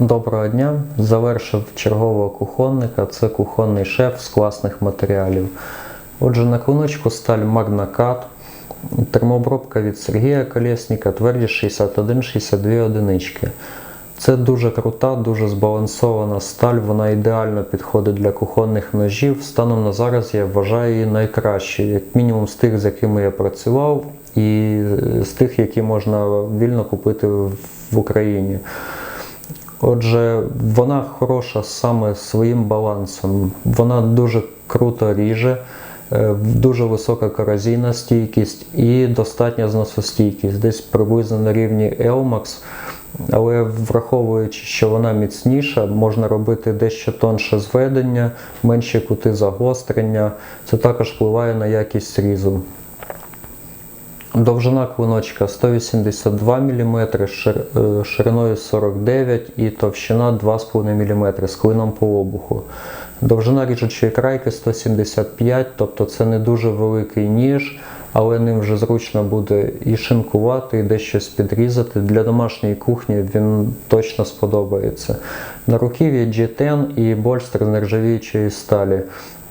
Доброго дня! Завершив чергового кухонника. Це кухонний шеф з класних матеріалів. Отже, на клиночку сталь Магнакат, термообробка від Сергія Колєсніка, твердість 61-62 одинички. Це дуже крута, дуже збалансована сталь, вона ідеально підходить для кухонних ножів. Станом на зараз я вважаю її найкращою, як мінімум з тих, з якими я працював, і з тих, які можна вільно купити в Україні. Отже, вона хороша саме своїм балансом. Вона дуже круто ріже, е, дуже висока корозійна стійкість і достатня зносостійкість, десь приблизно на рівні Elmax. Але враховуючи, що вона міцніша, можна робити дещо тонше зведення, менші кути загострення. Це також впливає на якість різу. Довжина клиночка 182 мм, е, шириною 49 і товщина 2,5 мм з клином по обуху. Довжина ріжучої крайки 175, тобто це не дуже великий ніж, але ним вже зручно буде і шинкувати, і десь щось підрізати. Для домашньої кухні він точно сподобається. На руків'ї G10 і больстер з нержавіючої сталі.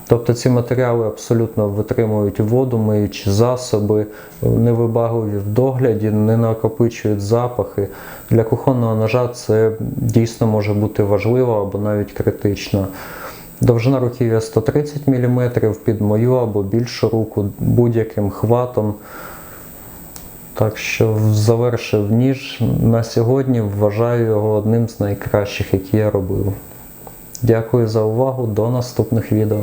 Тобто ці матеріали абсолютно витримують воду, миючі засоби, не вибагливі в догляді, не накопичують запахи. Для кухонного ножа це дійсно може бути важливо або навіть критично. Довжина руків'я 130 мм під мою або більшу руку будь-яким хватом. Так що завершив ніж на сьогодні, вважаю його одним з найкращих, які я робив. Дякую за увагу, до наступних відео.